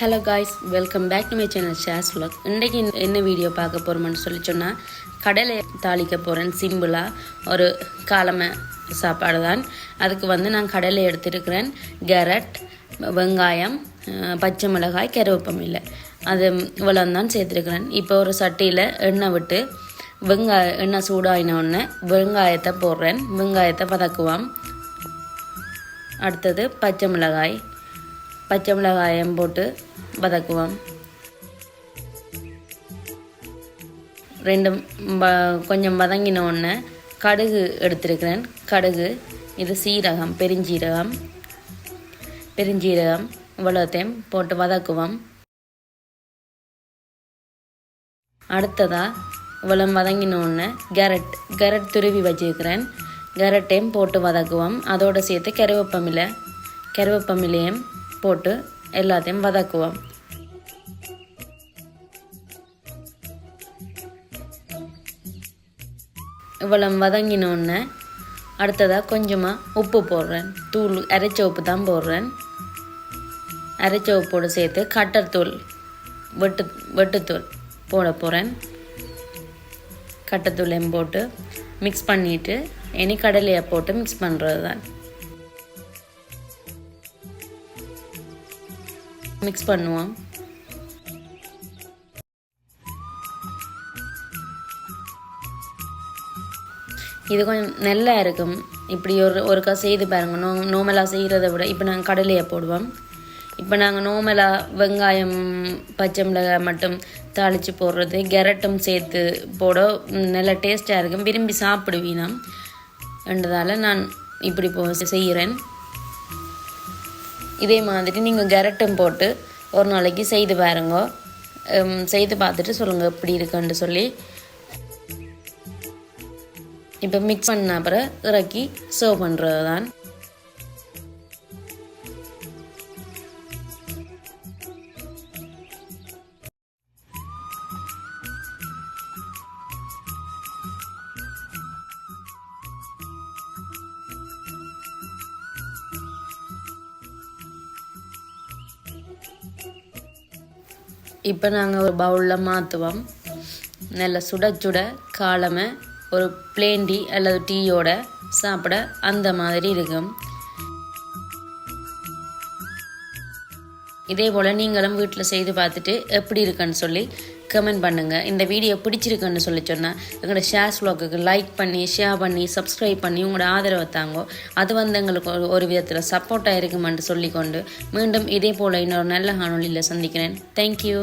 Hello guys welcome back to my channel Shares vlog. இன்றைக்கி என்ன video பார்க்க போகிறோம்னு சொல்லி சொன்னால் கடலை தாளிக்க போகிறேன் சிம்பிளாக ஒரு காலமை சாப்பாடு தான் அதுக்கு வந்து நான் கடலை எடுத்துருக்கிறேன். கேரட் வெங்காயம் பச்சை மிளகாய் கருவேப்பமில்லை அது இவ்வளோ தான் சேர்த்துருக்குறேன். இப்போ ஒரு சட்டியில் எண்ணெய் விட்டு வெங்காய எண்ணெய் சூடாகினோடனே வெங்காயத்தை போடுறேன். வெங்காயத்தை பதக்குவோம். அடுத்தது பச்சை மிளகாய். பச்சை மிளகாயம் போட்டு வதக்குவோம். ரெண்டு கொஞ்சம் வதங்கின உடனே கடுகு எடுத்திருக்கிறேன். கடுகு இது சீரகம் பெருஞ்சீரகம் பெருஞ்சீரகம் இவ்வளோத்தையும் போட்டு வதக்குவோம். அடுத்ததாக இவ்வளோ வதங்கின உடனே கேரட் கேரட் துருவி வச்சுருக்கிறேன். கேரட்டையும் போட்டு வதக்குவோம். அதோடு சேர்த்து கருவேப்பமில்லை கருவேப்பமிலையும் போட்டு எல்லாத்தையும் வதக்குவோம். இவ்வளோ வதங்கினோடனே அடுத்ததாக கொஞ்சமாக உப்பு போடுறேன். தூள் அரைச்ச உப்பு தான் போடுறேன். அரைச்ச உப்போடு சேர்த்து கட்டத்தூள் வெட்டு வெட்டுத்தூள் போட போகிறேன் கட்டத்தூளையும் போட்டு மிக்ஸ் பண்ணிவிட்டு இனி கடலையை போட்டு மிக்ஸ் பண்ணுறது தான் மிக்ஸ் பண்ணுவோம். இது கொஞ்சம் நல்லா இருக்கும். இப்படி ஒரு ஒருக்கா செய்து பாருங்க. நோ நோமலாக செய்கிறத விட இப்போ நாங்கள் கடலையை போடுவோம். இப்போ நாங்கள் நோமலாக வெங்காயம் பச்சை மிளகாய் மட்டும் தாளித்து போடுறது கெரட்டும் சேர்த்து போட நல்லா டேஸ்ட்டாக இருக்கும். விரும்பி சாப்பிடுவீனா என்றதால் நான் இப்படி போ செய்கிறேன் இதே மாதிரி நீங்கள் கெரட்டும் போட்டு ஒரு நாளைக்கு செய்து பாருங்க. செய்து பார்த்துட்டு சொல்லுங்கள் எப்படி இருக்குன்னு சொல்லி. இப்போ மிக்ஸ் பண்ண அப்புறம் இறக்கி சர்வ் பண்ணுறது தான் இப்போ நாங்கள் ஒரு பவுலில் மாற்றுவோம் நல்ல சுட சுட காலமை ஒரு பிளேன் டீ அல்லது டீயோட சாப்பிட அந்த மாதிரி இருக்கும். இதே போல் நீங்களும் வீட்டில் செய்து பார்த்துட்டு எப்படி இருக்குன்னு சொல்லி கமெண்ட் பண்ணுங்கள் இந்த வீடியோ பிடிச்சிருக்குன்னு சொல்லி சொன்னால் எங்களோட ஷேர்ஸ் vlog-க்கு லைக் பண்ணி ஷேர் பண்ணி சப்ஸ்கிரைப் பண்ணி உங்களோட ஆதரவை தாங்கோ. அது வந்து எங்களுக்கு ஒரு ஒரு விதத்தில் சப்போர்ட்டாக இருக்குமென்று சொல்லிக்கொண்டு மீண்டும் இதே போல் இன்னொரு நல்ல காணொலியில் சந்திக்கிறேன். தேங்க்யூ